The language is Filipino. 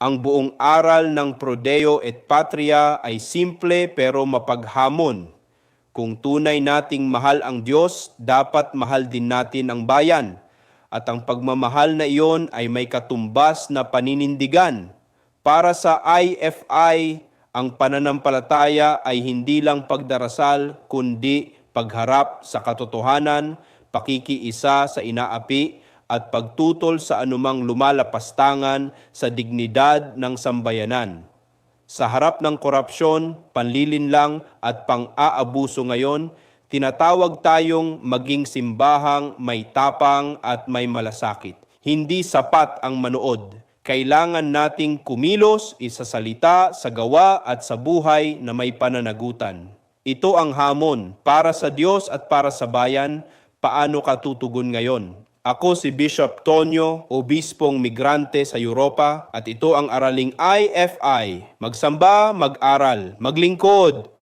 Ang buong aral ng Prodeo et Patria ay simple pero mapaghamon. Kung tunay nating mahal ang Diyos, dapat mahal din natin ang bayan. At ang pagmamahal na iyon ay may katumbas na paninindigan. Para sa IFI, ang pananampalataya ay hindi lang pagdarasal, kundi pagharap sa katotohanan, pakikiisa sa inaapi, at pagtutol sa anumang lumalapastangan sa dignidad ng sambayanan. Sa harap ng korupsyon, panlilinlang at pang-aabuso ngayon, tinatawag tayong maging simbahang may tapang at may malasakit. Hindi sapat ang manood. Kailangan nating kumilos, isa salita, sa gawa at sa buhay na may pananagutan. Ito ang hamon para sa Diyos at para sa bayan, paano ka tutugon ngayon? Ako si Bishop Tonyo, obispong migrante sa Europa at ito ang araling IFI. Magsamba, mag-aral, maglingkod,